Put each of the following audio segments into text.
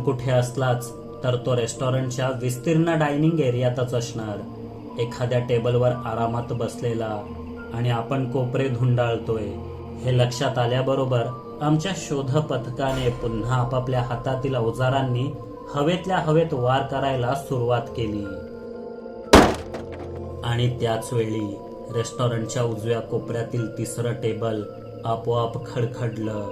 कुठे असलाच तर तो रेस्टॉरंटच्या विस्तीर्ण डायनिंग एरियातच असणार. एखाद्या टेबलवर आरामात बसलेला आणि आपण कोपरे धुंडाळतोय. हे लक्षात आल्याबरोबर आमच्या शोध पथकाने पुन्हा आपापल्या हातातील अवजारांनी हवेतल्या हवेत वार करायला सुरुवात केली. आणि त्याच वेळी रेस्टॉरंटच्या उजव्या कोपऱ्यातील तिसरं टेबल आपोआप खडखडलं.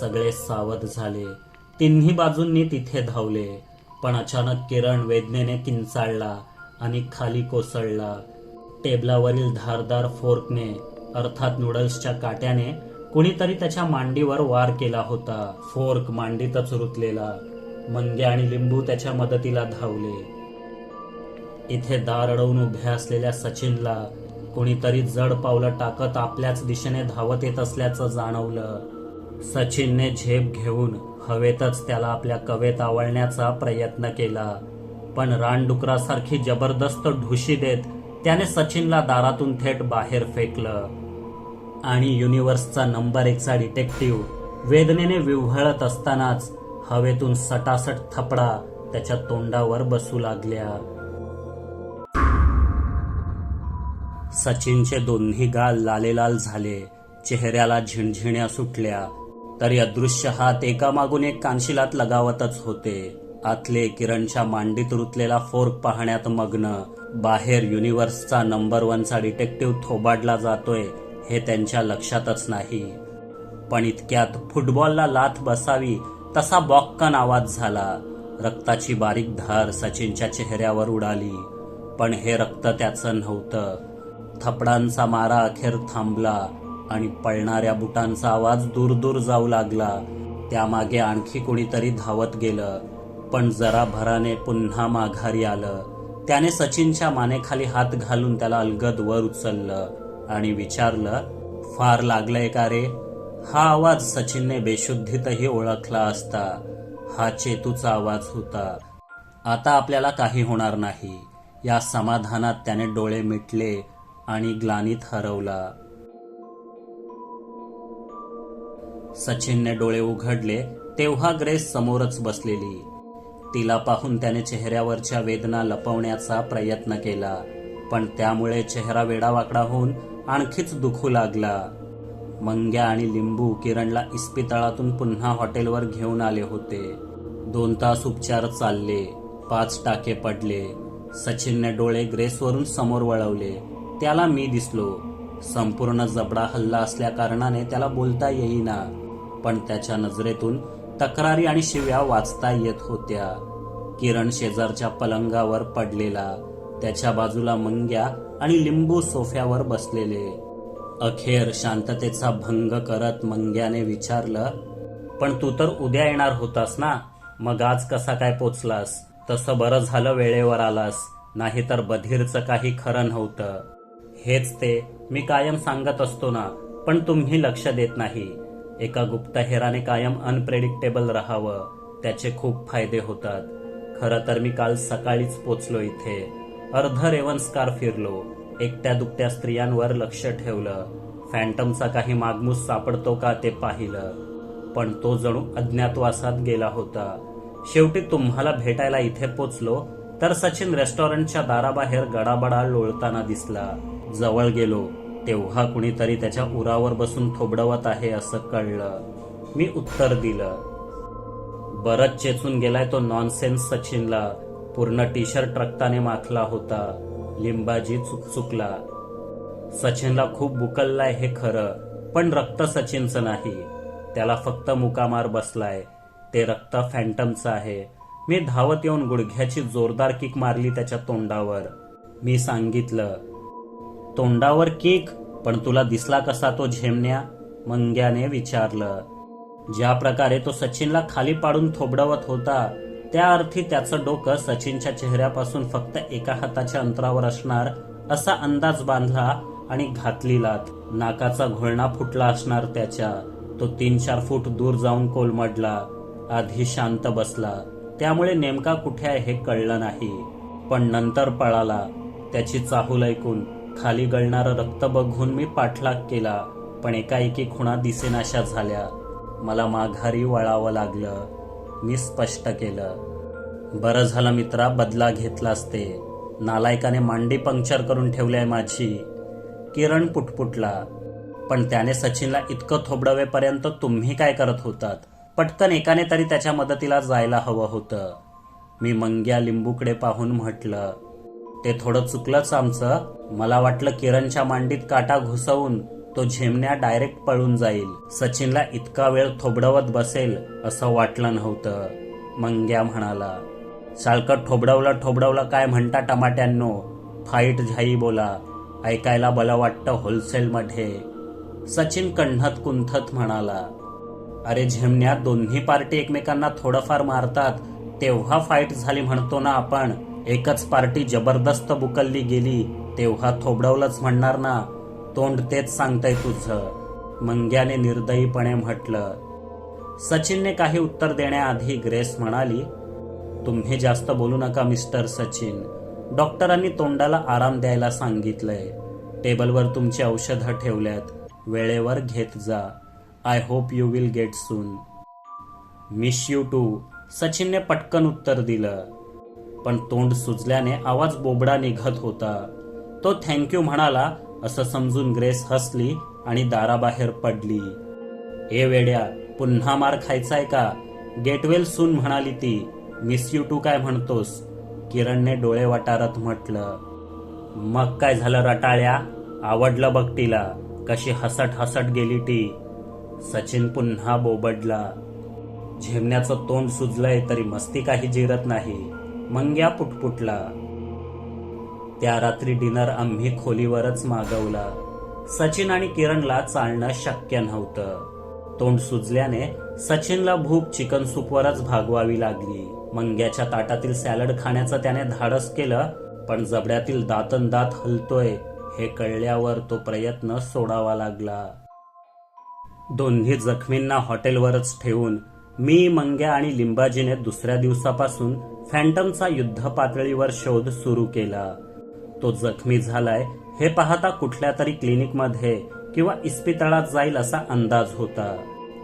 सगळे सावध झाले. तिन्ही बाजूंनी तिथे धावले. पण अचानक किरण वेदनेने किंचाळला आणि खाली कोसळला. टेबलावरील धारदार फोर्कने अर्थात नूडल्सच्या काट्याने कुणीतरी त्याच्या मांडीवर वार केला होता. फोर्क मांडीतच रुतलेला. मंगे आणि लिंबू त्याच्या मदतीला धावले. इथे दार अडवून उभ्या असलेल्या सचिनला कोणीतरी जड पावलं टाकत आपल्याच दिशेने धावत येत असल्याचं जाणवलं. सचिनने झेप घेऊन हवेतच त्याला आपल्या कवेत आवळण्याचा प्रयत्न केला. पण रानडुकरासारखी जबरदस्त ढुशी देत त्याने सचिनला दारातून थेट बाहेर फेकलं. आणि युनिव्हर्सचा नंबर एकचा डिटेक्टिव्ह वेदनेने विव्हळत असतानाच हवेतून सटासट थपडा त्याच्या तोंडावर बसू लागल्या. सचिनचे दोन्ही गाल लालेलाल झाले. चेहऱ्याला झिणझिण्या सुटल्या. तरी अदृश्य हात एकामागून एक कानशिलात लगावतच होते. आतले किरणच्या मांडीत रुतलेला फोर्क पाहण्यात मग्न. बाहेर युनिव्हर्सचा नंबर वनचा डिटेक्टिव्ह थोबाडला जातोय हे त्यांच्या लक्षातच नाही. पण इतक्यात फुटबॉलला लाथ बसावी तसा बॉक्कन आवाज झाला. रक्ताची बारीक धार सचिनच्या चेहऱ्यावर उडाली. पण हे रक्त त्याचं नव्हतं. थपडांचा मारा अखेर थांबला. आणि पळणाऱ्या बुटांचा आवाज दूर दूर जाऊ लागला. त्यामागे आणखी कोणीतरी धावत गेलं. पण जरा भराने पुन्हा माघारी आलं. त्याने सचिनच्या मानेखाली हात घालून त्याला अलगद वर उचललं आणि विचारलं फार लागलंय का रे? हा आवाज सचिनने बेशुद्धीतही ओळखला असता. हा चेतूचा आवाज होता. आता आपल्याला काही होणार नाही. या समाधानात त्याने डोळे मिटले आणि ग्लानीत हरवला. सचिनने डोळे उघडले तेव्हा ग्रेस समोरच बसलेली. तिला पाहून त्याने चेहऱ्यावरच्या वेदना लपवण्याचा प्रयत्न केला पण त्यामुळे चेहरा वेडावाकडा होऊन आणखीच दुखू लागला. मंग्या आणि लिंबू किरणला इस्पितळातून पुन्हा हॉटेलवर घेऊन आले होते. दोन तास उपचार चालले पाच टाके पडले. सचिनने डोळे ग्रेसवरून समोर वळवले. त्याला मी दिसलो. संपूर्ण जबडा हल्ला असल्या कारणाने त्याला बोलता येईना. पण त्याच्या नजरेतून तक्रारी आणि शिव्या वाचता येत होत्या. किरण शेजारच्या पलंगावर पडलेला त्याच्या बाजूला मंग्या आणि लिंबू सोफ्यावर बसलेले. अखेर शांततेचा भंग करत मंग्याने विचारलं पण तू तर उद्या येणार होतास ना? मग आज कसा काय पोचलास? तसं बरं झालं वेळेवर आलास नाहीतर बधीरचं काही खरं नव्हतं. हेच ते मी कायम सांगत असतो ना पण तुम्ही लक्ष देत नाही. एका गुप्तहेराने कायम अनप्रेडिक्टेबल राहावं. त्याचे खूप फायदे होतात. खरं तर मी काल सकाळीच पोचलो इथे. अर्ध रेवन्सकार फिरलो. एकट्या दुकट्या स्त्रियांवर लक्ष ठेवलं. फॅन्टमचा काही मागमूस सापडतो का ते पाहिलं. पण तो जणू अज्ञातवासात गेला होता. शेवटी तुम्हाला भेटायला इथे पोचलो तर सचिन रेस्टॉरंटच्या दाराबाहेर गडाबडा लोळताना दिसला. जवळ गेलो. तेव्हा कुणीतरी त्याच्या उरावर बसून थोबडवत आहे असं कळलं. मी उत्तर दिलं. बरंच चेचून गेलाय तो नॉनसेन्स सचिनला. पूर्ण टी शर्ट रक्ताने माखला होता. लिंबाजी चुकचुकला. सचिनला खूप बुकललाय हे खरं पण रक्त सचिनचं नाही. त्याला फक्त मुकामार बसलाय. ते रक्त फॅन्टमचं आहे. मी धावत येऊन गुडघ्याची जोरदार किक मारली त्याच्या तोंडावर. मी सांगितलं तोंडावर किक पण तुला दिसला कसा तो झेमण्या? मंग्याने विचारलं. ज्या प्रकारे तो सचिनला खाली पाडून थोबडवत होता त्या अर्थी त्याचं डोकं सचिनच्या चेहऱ्यापासून फक्त एका हाताच्या अंतरावर असणार असा अंदाज बांधला आणि घातली लात नाकाचा घोळणा फुटला असणार त्याच्या. तो तीन चार फूट दूर जाऊन कोलमडला. आधी शांत बसला. त्यामुळे नेमका कुठे आहे हे कळलं नाही. पण नंतर पळाला. त्याची चाहूल ऐकून खाली गळणारं रक्त बघून मी पाठलाग केला पण एकाएकी खुणा दिसेनाशा झाल्या. मला माघारी वळावं लागलं. मी स्पष्ट केलं. बरं झालं मित्रा बदला घेतलास ते. नालायकाने मांडी पंक्चर करून ठेवली आहे माझी. किरण पुटपुटला. पण त्याने सचिनला इतकं थोबडवेपर्यंत तुम्ही काय करत होतात? पटकन एकाने तरी त्याच्या मदतीला जायला हवं होतं. मी मंग्या लिंबूकडे पाहून म्हटलं ते थोडं चुकलंच आमचं. मला वाटलं किरणच्या मांडीत काटा घुसवून तो झेमण्या डायरेक्ट पळून जाईल. सचिनला इतका वेळ थोबडवत बसेल असं वाटलं नव्हतं. मंग्या म्हणाला सारखं ठोबडवलं ठोबडवलं काय म्हणता टमाट्यांनो? फाईट झाई बोला. ऐकायला बलं वाटतं होलसेलमध्ये. सचिन कण्हत कुंथत म्हणाला अरे झेमण्या दोन्ही पार्टी एकमेकांना थोडंफार मारतात. तेव्हा फाईट झाली म्हणतो ना आपण. एकच पार्टी जबरदस्त बुकलली गेली तेव्हा थोबडवलंच म्हणणार ना तोंड तेच सांगतंय तुझं मंग्याने निर्दयीपणे म्हटलं. सचिनने काही उत्तर देण्याआधी ग्रेस म्हणाली तुम्ही जास्त बोलू नका मिस्टर सचिन. डॉक्टरांनी तोंडाला आराम द्यायला सांगितलंय. टेबलवर तुमची औषधं ठेवल्यात. वेळेवर घेत जा. I hope you will get soon. Miss you too. सचिनने पटकन उत्तर दिलं. पण तोंड सुजल्याने आवाज बोबडा निघत होता. तो थँक्यू म्हणाला असं समजून ग्रेस हसली आणि दाराबाहेर पडली. ए वेड्या पुन्हा मार खायचाय का? गेटवेल सून म्हणाली ती. मिस यू टू काय म्हणतोस? किरणने डोळे वाटारत म्हटलं. मग काय झालं रटाळ्या? आवडलं बघ तिला. कशी हसट हसट गेली ती. सचिन पुन्हा बोबडला. झेमण्याचं तोंड सुजलंय तरी मस्ती काही जिरत नाही. मंग्या पुटपुटला. त्या रात्री डिनर आम्ही खोलीवरच मागवला. सचिन आणि किरणला चालणं शक्य नव्हतं. तोंड सुजल्याने सचिनला भूक चिकन सूपवरच भागवावी लागली. मंग्याच्या ताटातील सॅलड खाण्याचं त्याने धाडस केलं पण जबड्यातील दातन दात हलतोय हे कळल्यावर तो प्रयत्न सोडावा लागला. दोन्ही जखमींना हॉटेलवरच ठेवून मी मंग्या आणि लिंबाजीने दुसऱ्या दिवसापासून फॅन्टमचा युद्ध पातळीवर शोध सुरू केला. तो जखमी झालाय हे पाहता कुठल्या तरी क्लिनिकमध्ये किंवा इस्पितळात जाईल असा अंदाज होता.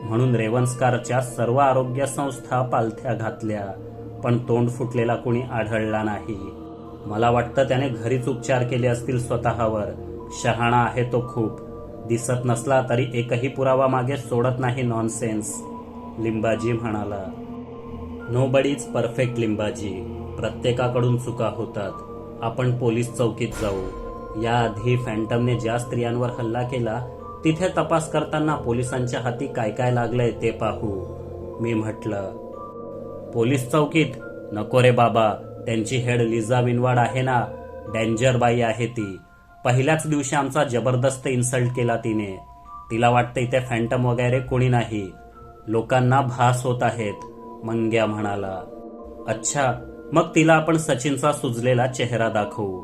म्हणून रेवन्सकारच्या सर्व आरोग्य संस्था पालथ्या घातल्या पण तोंड फुटलेला कुणी आढळला नाही. मला वाटतं त्याने घरीच उपचार केले असतील स्वतःवर. शहाणा आहे तो खूप. दिसत नसला तरी एकही पुरावा मागे सोडत नाही नॉनसेन्स लिंबाजी म्हणाला. नो बडीज परफेक्ट लिंबाजी प्रत्येकाकडून चुका होतात. आपण पोलीस चौकीत जाऊ. याआधी फॅन्टमने ज्या स्त्रियांवर हल्ला केला तिथे तपास करताना पोलिसांच्या हाती काय काय लागलंय ते पाहू. मी म्हटलं पोलीस चौकीत? नको रे बाबा. त्यांची हेड लिझा विनवाड आहे ना. डेंजर बाई आहे ती. पहिल्याच दिवशी आमचा जबरदस्त इन्सल्ट केला तिने. तिला वाटतं इथे फॅन्टम वगैरे कोणी नाही. लोकांना भास होत आहेत. मंग्या म्हणाला अच्छा मग तिला आपण सचिनचा सुजलेला चेहरा दाखवू.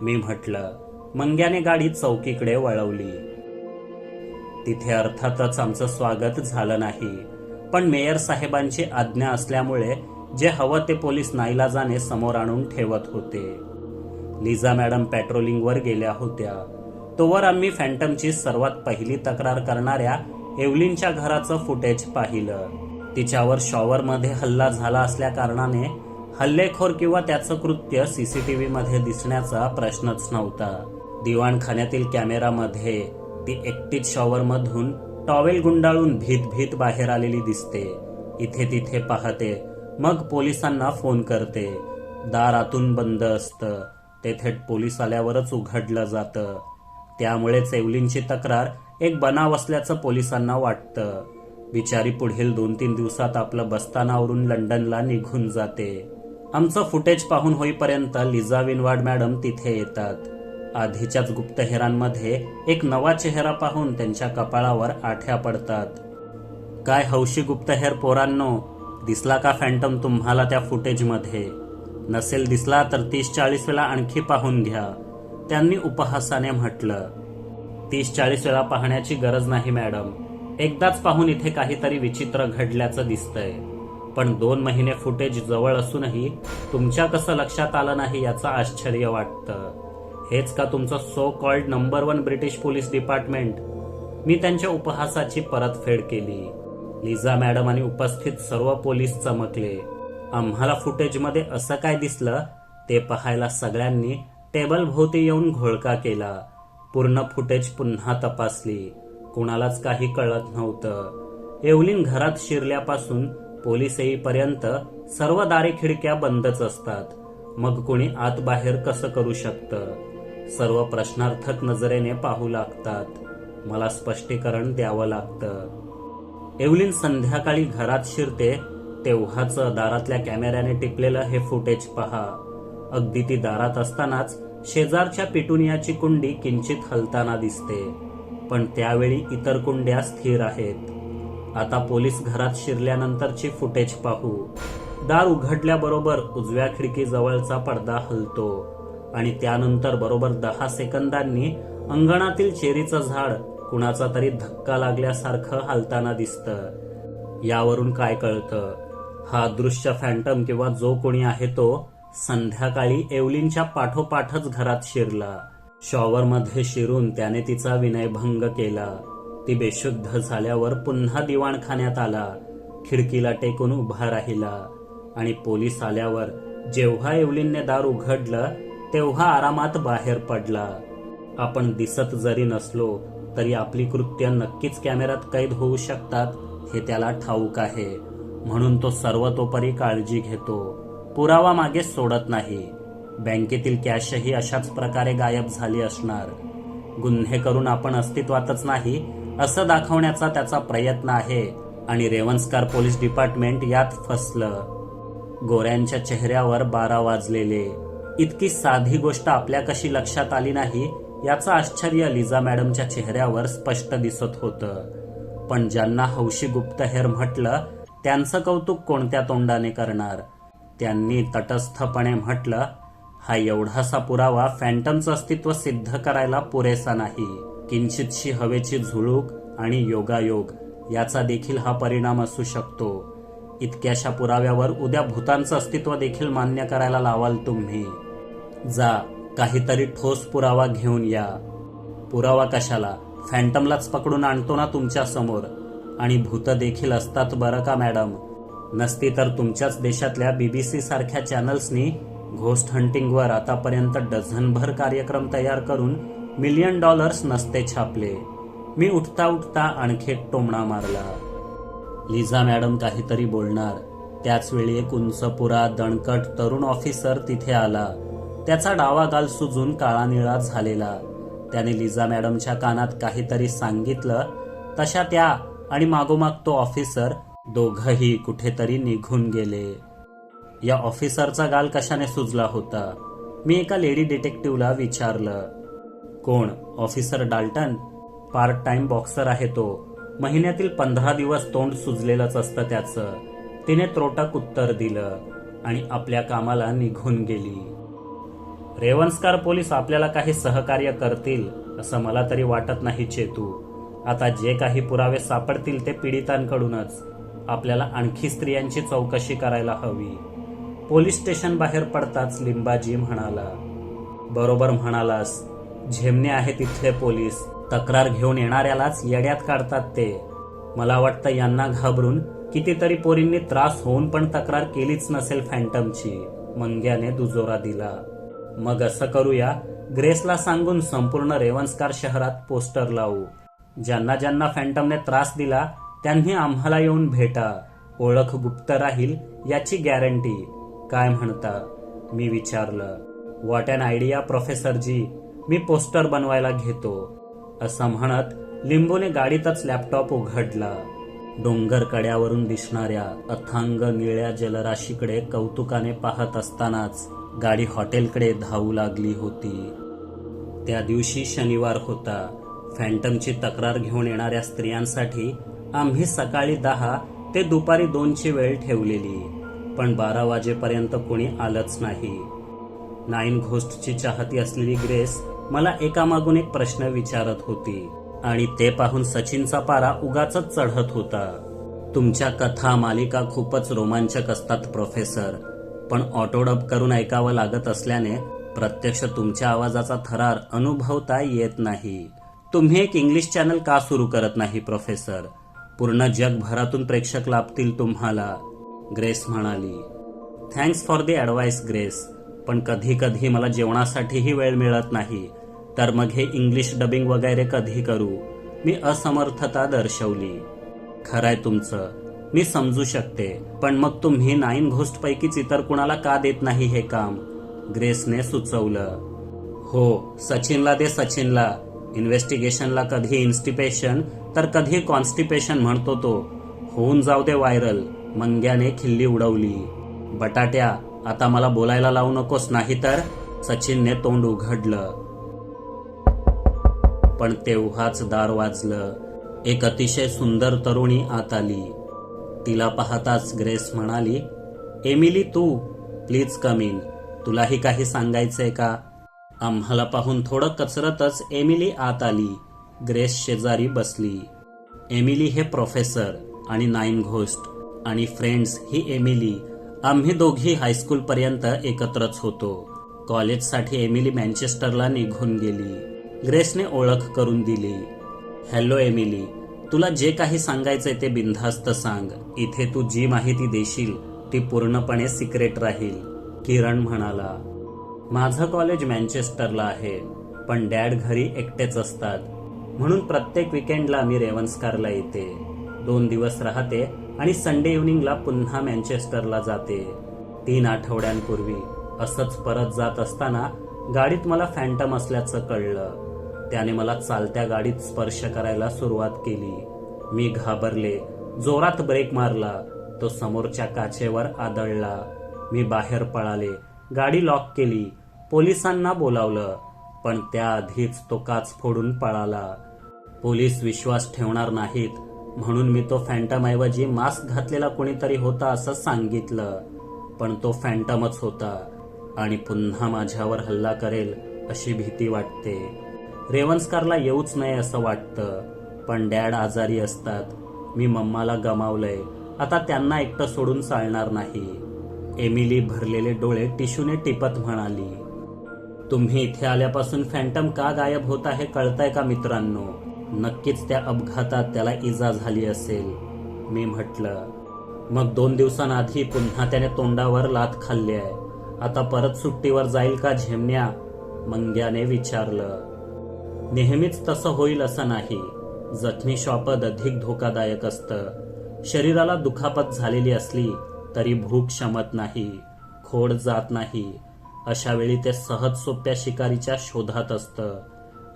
मी म्हटलं मंग्याने गाडी चौकीकडे वळवली. तिथे अर्थातच आमचं स्वागत झालं नाही पण मेयर साहेबांची आज्ञा असल्यामुळे जे हवं ते पोलीस नाईलाजाने समोर आणून ठेवत होते. लिझा मॅडम पॅट्रोलिंगवर गेल्या होत्या. तोवर आम्ही फॅन्टमची सर्वात पहिली तक्रार करणाऱ्या एव्हलिनच्या घराचं फुटेज पाहिलं. तिच्यावर शॉवरमध्ये हल्ला झाला असल्या कारणाने हल्लेखोर किंवा त्याचं कृत्य सी सी टी व्हीमध्ये दिसण्याचा प्रश्नच नव्हता. दिवाणखान्यातील कॅमेरामध्ये ती एकटीच शॉवरमधून टॉवेल गुंडाळून भीत भीत बाहेर आलेली दिसते. इथे तिथे पाहते मग पोलिसांना फोन करते. दार आतून बंद असतं ते थेट पोलीस आल्यावरच उघडलं जातं. त्यामुळे चेवलींची तक्रार एक बनाव असल्याचं पोलिसांना वाटतं. बिचारी पुढील दोन तीन दिवसात आपलं बस्तानावरून लंडनला निघून जाते. आमचं फुटेज पाहून होईपर्यंत लिझा विनवाड मॅडम तिथे येतात. आधीच्याच गुप्तहेरांमध्ये एक नवा चेहरा पाहून त्यांच्या कपाळावर आठ्या पडतात. काय हौशी गुप्तहेर पोरांनो दिसला का फॅन्टम तुम्हाला त्या फुटेजमध्ये? नसेल दिसला तर तीस चाळीस वेळा आणखी पाहून घ्या त्यांनी उपहासाने म्हटलं. तीस चाळीस वेळा पाहण्याची गरज नाही मॅडम. एकदाच पाहून इथे काहीतरी विचित्र घडल्याचं दिसतंय. पण दोन महिने फुटेज जवळ असूनही तुमच्या कसं लक्षात आलं नाही याचं आश्चर्य वाटतं. हेच का तुमचं so called number one British police department मी त्यांच्या उपहासाची परतफेड केली. लिझा मॅडम आणि उपस्थित सर्व पोलीस चमकले. आम्हाला फुटेजमध्ये असं काय दिसलं? ते पाहायला सगळ्यांनी टेबल भोवती येऊन घोळका केला. पूर्ण फुटेज पुन्हा तपासली. कुणालाच काही कळत नव्हतं. एवलीन घरात शिरल्यापासून पोलीस येईपर्यंत सर्व दारे खिडक्या बंदच असतात. मग कोणी आत बाहेर कसं करू शकतं? सर्व प्रश्नार्थक नजरेने पाहू लागतात. मला स्पष्टीकरण द्यावं लागतं. एवलीन संध्याकाळी घरात शिरते तेव्हाच दारातल्या कॅमेऱ्याने टिपलेलं हे फुटेज पहा. अगदी ती दारात असतानाच शेजारच्या पिटुनियाची कुंडी किंचित हलताना दिसते. पण त्यावेळी इतर कुंड्या स्थिर आहेत. आता पोलीस घरात शिरल्यानंतरची फुटेज पाहू. दार उघडल्याबरोबर उजव्या खिडकीजवळचा पडदा हलतो आणि त्यानंतर बरोबर दहा सेकंदांनी अंगणातील चेरीचं झाड कुणाचा तरी धक्का लागल्यासारखं हालताना दिसतं. यावरून काय कळतं? हा दृश्य फॅन्टम किंवा जो कोणी आहे तो संध्याकाळी एवलींच्या पाठोपाठच घरात शिरला. शॉवरमध्ये शिरून त्याने तिचा विनयभंग केला. ती बेशुद्ध झाल्यावर पुन्हा दिवाणखान्यात आला. खिडकीला टेकून उभा राहिला आणि पोलीस आल्यावर जेव्हा एवलीनने दार उघडलं तेव्हा आरामात बाहेर पडला. आपण दिसत जरी नसलो तरी आपली कृत्य नक्कीच कॅमेऱ्यात कैद होऊ शकतात हे त्याला ठाऊक आहे. म्हणून तो सर्वतोपरी काळजी घेतो. पुरावा मागे सोडत नाही. बँकेतील कॅशही अशाच प्रकारे गायब झाली असणार. गुन्हे करून आपण अस्तित्वातच नाही असं दाखवण्याचा त्याचा प्रयत्न आहे आणि रेवन्सकार पोलीस डिपार्टमेंट यात फसलं. गोऱ्यांच्या चेहऱ्यावर बारा वाजलेले. इतकी साधी गोष्ट आपल्या कशी लक्षात आली नाही याचं आश्चर्य लिझा मॅडमच्या चेहऱ्यावर स्पष्ट दिसत होतं. पण ज्यांना हौशी गुप्तहेर म्हटलं त्यांचं कौतुक कोणत्या तोंडाने करणार? त्यांनी तटस्थपणे म्हटलं हा एवढासा पुरावा फॅन्टमचं अस्तित्व सिद्ध करायला पुरेसा नाही. किंचितशी हवेची झुळूक आणि योगायोग याचा देखील हा परिणाम असू शकतो. इतक्याशा पुराव्यावर उद्या भूतांचं अस्तित्व देखील मान्य करायला लावाल तुम्ही. जा काहीतरी ठोस पुरावा घेऊन या. पुरावा कशाला? फॅन्टमलाच पकडून आणतो ना तुमच्यासमोर. आणि भूत देखील असतात बरं का मॅडम? नसती तर तुमच्याच देशातल्या बीबीसी सारख्या चॅनल्सनी घोस्ट हंटिंगवर आतापर्यंत डझनभर कार्यक्रम तयार करून मिलियन डॉलर्स नसते छापले. मी उठता उठता आणखी एक टोमणा मारला. लिझा मॅडम काहीतरी बोलणार. त्याचवेळी एक उंचपुरा दणकट तरुण ऑफिसर तिथे आला. त्याचा डावा गाल सुजून काळा निळा झालेला. त्याने लिझा मॅडमच्या कानात काहीतरी सांगितलं. तशा त्या आणि मागोमाग तो ऑफिसर दोघही कुठेतरी निघून गेले. या ऑफिसरचा गाल कशाने सुजला होता? मी एका लेडी डिटेक्टिव्हला विचारलं. कोण? Officer Dalton? Part time boxer आहे तो. महिन्यातील पंधरा दिवस तोंड सुजलेलंच असतं त्याचं. तिने त्रोटक उत्तर दिलं आणि आपल्या कामाला निघून गेली. रेवन्सकार पोलीस आपल्याला काही सहकार्य करतील असं मला तरी वाटत नाही चेतू. आता जे काही पुरावे सापडतील ते पीडितांकडूनच. आपल्याला आणखी स्त्रियांची चौकशी करायला हवी. पोलीस स्टेशन बाहेर पडताच लिंबाजी म्हणाला. बरोबर म्हणालास. झेमणे आहे तिथले पोलीस. तक्रार घेऊन येणाऱ्यालाच येड्यात काढतात ते. मला वाटतं यांना घाबरून कितीतरी पोरींनी त्रास होऊन पण तक्रार केलीच नसेल फॅन्टमची मंग्याने दुजोरा दिला. मग असं करूया ग्रेसला सांगून संपूर्ण रेवन्सकार शहरात पोस्टर लावू. ज्यांना ज्यांना फॅन्टमने त्रास दिला त्यांनी आम्हाला येऊन भेटा. ओळख गुप्त राहील याची गॅरंटी. काय म्हणता? मी विचारलं व्हॉट अन आयडिया प्रोफेसरजी. मी पोस्टर बनवायला घेतो. असं म्हणत लिंबूने गाडीतच लॅपटॉप उघडला. डोंगर कड्यावरून दिसणाऱ्या अथांग निळ्या जलराशीकडे कौतुकाने पाहत असतानाच गाडी हॉटेलकडे धावू लागली होती. त्या दिवशी शनिवार होता. फॅन्टमची तक्रार घेऊन येणाऱ्या स्त्रियांसाठी आम्ही सकाळी दहा ते दुपारी दोनची वेळ ठेवलेली. पण बारा वाजेपर्यंत कोणी आलंच नाही. नाईन घोस्टची चाहती असलेली ग्रेस मला एकामागून एक प्रश्न विचारत होती आणि ते पाहून सचिनचा पारा उगाच चढत होता. तुमच्या कथा मालिका खूपच रोमांचक असतात प्रोफेसर पण ऑटोडब करून ऐकावं लागत असल्याने प्रत्यक्ष तुमच्या आवाजाचा थरार अनुभवता येत नाही. तुम्ही एक इंग्लिश चॅनल का सुरू करत नाही प्रोफेसर? पूर्ण जगभरातून प्रेक्षक लाभतील तुम्हाला. ग्रेस म्हणाली. Thanks for the advice Grace. पण कधी कधी मला जेवणासाठीही वेळ मिळत नाही. तर मग हे इंग्लिश डबिंग वगैरे कधी करू? मी असमर्थता दर्शवली. खरंय तुमचं. मी समजू शकते. पण मग तुम्ही नाईन घोस्टपैकीच इतर कुणाला का देत नाही हे काम? ग्रेसने सुचवलं. हो सचिनला दे सचिनला. इन्व्हेस्टिगेशनला कधी इन्स्टिपेशन तर कधी कॉन्स्टिपेशन म्हणतो तो. होऊन जाऊ दे व्हायरल मंग्याने खिल्ली उडवली. बटाट्या आता मला बोलायला लावू नकोस नाही तर सचिनने तोंड उघडलं. पण तेव्हाच दार वाजलं. एक अतिशय सुंदर तरुणी आत आली. तिला पाहताच ग्रेस म्हणाली एमिली तू प्लीज कम इन तुलाही काही सांगायचंय का? आम्हाला पाहून थोडं कचरतच एमिली आत आली. ग्रेस शेजारी बसली. एमिली हे प्रोफेसर आणि नाईन घोस्ट. आणि फ्रेंड्स ही एमिली. आम्ही दोघी हायस्कूलपर्यंत एकत्रच होतो. कॉलेजसाठी एमिली मँचेस्टरला निघून गेली. ग्रेसने ओळख करून दिली. हॅलो एमिली तुला जे काही सांगायचंय ते बिनधास्त सांग. इथे तू जी माहिती देशील ती पूर्णपणे सिक्रेट राहील किरण म्हणाला. माझं कॉलेज मँचेस्टरला आहे पण डॅड घरी एकटेच असतात. म्हणून प्रत्येक विकेंडला मी रेवन्स्कारला येते. दोन दिवस राहते आणि संडे इव्हनिंगला पुन्हा मॅन्चेस्टरला जाते. तीन आठवड्यांपूर्वी असंच परत जात असताना गाडीत मला फॅन्टम असल्याचं कळलं. त्याने मला चालत्या गाडीत स्पर्श करायला सुरुवात केली. मी घाबरले. जोरात ब्रेक मारला. तो समोरच्या काचेवर आदळला. मी बाहेर पळाले. गाडी लॉक केली. पोलिसांना बोलावलं. पण त्याआधीच तो काच फोडून पळाला. पोलीस विश्वास ठेवणार नाहीत. म्हणून मी तो फॅन्टम ऐवजी मास्क घातलेला कोणीतरी होता असं सांगितलं. पण तो फॅन्टमच होता आणि पुन्हा माझ्यावर हल्ला करेल अशी भीती वाटते. रेवन्सकारला येऊच नये असं वाटतं. पण डॅड आजारी असतात. मी मम्माला गमावलंय. आता त्यांना एकटं सोडून चालणार नाही. एमिली भरलेले डोळे टिशूने टिपत म्हणाली तुम्ही इथे आल्यापासून फॅन्टम का गायब होत आहे कळतंय का मित्रांनो? नक्कीच त्या अपघातात त्याला इजा झाली असेल. मी म्हटलं मग दोन दिवसांआधी पुन्हा त्याने तोंडावर लात खाल्ली आहे. आता परत सुट्टीवर जाईल का झेमण्या मंग्याने विचारलं. नेहमीच तसं होईल असं नाही. जखमी शॉपद अधिक धोकादायक असतं. शरीराला दुखापत झालेली असली तरी भूक शमत नाही खोड जात नाही. अशा वेळी ते सहज सोप्या शिकारीच्या शोधात असतं.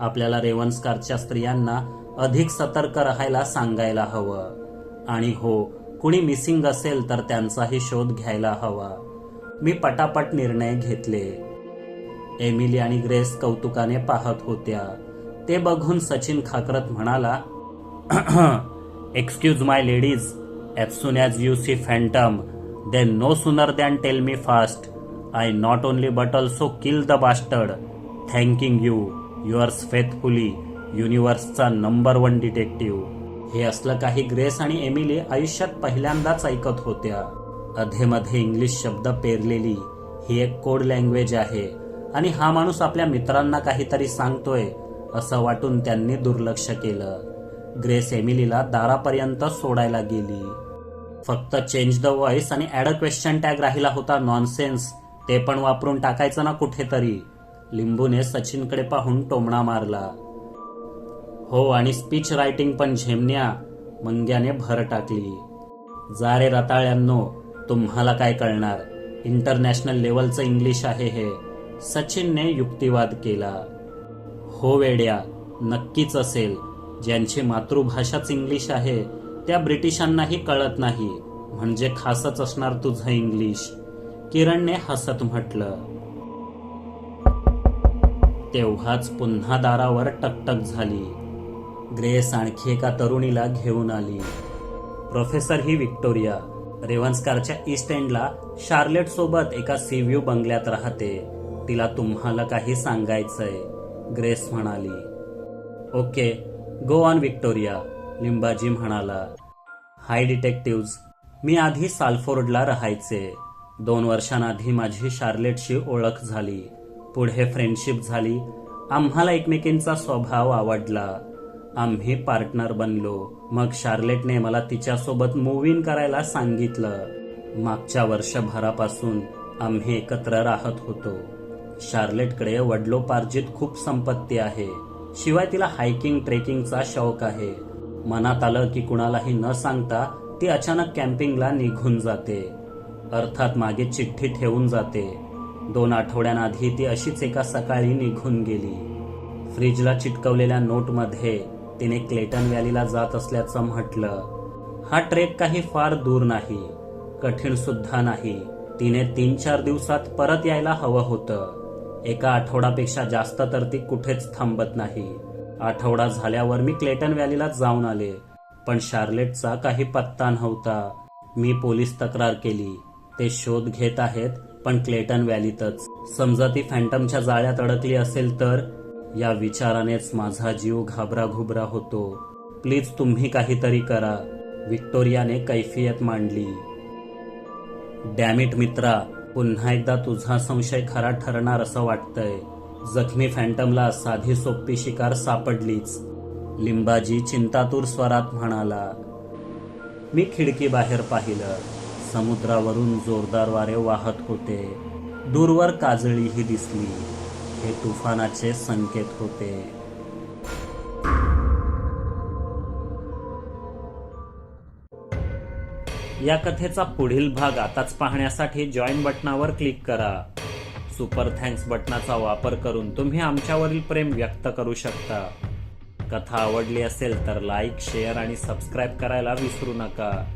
आपल्याला रेवन्सकारच्या स्त्रियांना अधिक सतर्क राहायला सांगायला हवं. आणि हो कुणी मिसिंग असेल तर त्यांचाही शोध घ्यायला हवा. मी पटापट निर्णय घेतले. एमिली आणि ग्रेस कौतुकाने पाहत होत्या. ते बघून सचिन खाकरत म्हणाला excuse my ladies as soon as you see phantom then no sooner than tell me fast I not only but also kill the bastard thanking you yours faithfully युनिव्हर्सचा number one detective. हे असलं काही grace आणि Emily आयुष्यात पहिल्यांदाच ऐकत होत्या. अधेमध्ये English शब्द पेरलेली ही एक कोड लँग्वेज आहे आणि हा माणूस आपल्या मित्रांना काहीतरी सांगतोय असं वाटून त्यांनी दुर्लक्ष केलं. ग्रेस एमिलीला दारापर्यंत सोडायला गेली. फक्त चेंज द व्हॉइस आणि ऍड अ क्वेश्चन टॅग राहिला होता नॉनसेन्स ते पण वापरून टाकायचं ना कुठेतरी. लिंबूने सचिनकडे पाहून टोमणा मारला. हो आणि स्पीच रायटिंग पण झेमण्या मंग्याने भर टाकली. जा रे रताळ्यांनो तुम्हाला काय कळणार? इंटरनॅशनल लेवलचं इंग्लिश आहे हे. सचिनने युक्तिवाद केला. हो वेड्या नक्कीच असेल. ज्यांची मातृभाषाच इंग्लिश आहे त्या ब्रिटिशांनाही कळत नाही. म्हणजे खासच असणार तुझं इंग्लिश किरणने हसत म्हटलं. तेव्हाच पुन्हा दारावर टकटक झाली. ग्रेस आणखी एका तरुणीला घेऊन आली. प्रोफेसर ही विक्टोरिया रेव्हन्सकारच्या ईस्ट एंडला शार्लेट सोबत एका सीव्ह्यू बंगल्यात राहते. तिला तुम्हाला काही सांगायचंय ग्रेस म्हणाली. Okay go on Victoria Limbaji म्हणाला. हाय डिटेक्टिव्ज मी आधी साल्फोर्डला राहायचे. दोन वर्षांआधी माझी शार्लेटशी ओळख झाली. पुढे फ्रेंडशिप झाली आम्हाला एकमेकींचा स्वभाव आवडला. आम्ही पार्टनर बनलो. मग शार्लेटने मला तिच्यासोबत मूव्ह करायला सांगितलं. मागच्या वर्षभरापासून आम्ही एकत्र राहत होतो. शार्लेटकडे वडलोपार्जित खूप संपत्ती आहे. शिवाय तिला हायकिंग ट्रेकिंगचा शौक आहे. मनात आलं की कुणालाही न सांगता ती अचानक कॅम्पिंगला निघून जाते. अर्थात मागे चिठ्ठी ठेवून जाते. दोन आठवड्यांआधी ती अशीच एका सकाळी निघून गेली. फ्रीजला चिटकवलेल्या नोटमध्ये तिने क्लेटन व्हॅलीला जात असल्याचं म्हटलं. हा ट्रेक काही फार दूर नाही. कठीण सुद्धा नाही. तिने तीन चार दिवसात परत यायला हवं होतं. एका आठवडापेक्षा जास्त तर ती कुठेच थांबत नाही. आठवडा झाल्यावर मी क्लेटन व्हॅलीला जाऊन आले. पण शार्लेटचा काही पत्ता नव्हता. मी पोलीस तक्रार केली. ते शोध घेत आहेत पण क्लेटन व्हॅलीतच. समजा ती फॅन्टमच्या जाळ्यात अडकली असेल तर? या विचारानेच माझा जीव घाबराघुबरा होतो. प्लीज तुम्ही काहीतरी करा. विक्टोरियाने कैफियत मांडली. डॅमिट मित्रा पुन्हा एकदा तुझा संशय खरा ठरणार असं वाटतंय. जखमी फॅन्टमला साधी सोपी शिकार सापडलीच. लिंबाजी चिंतातूर स्वरात म्हणाला मी खिडकी बाहेर पाहिलं. समुद्रावरून जोरदार वारे वाहत होते. दूरवर काजळीही दिसली. हे तुफानाचे संकेत होते. या कथेचा पुढील भाग आताच पाहण्यासाठी जॉईन बटनावर क्लिक करा. सुपर थँक्स बटनाचा वापर करून तुम्ही आमच्यावरील प्रेम व्यक्त करू शकता. कथा आवडली असेल तर लाईक शेअर आणि सबस्क्राईब करायला विसरू नका.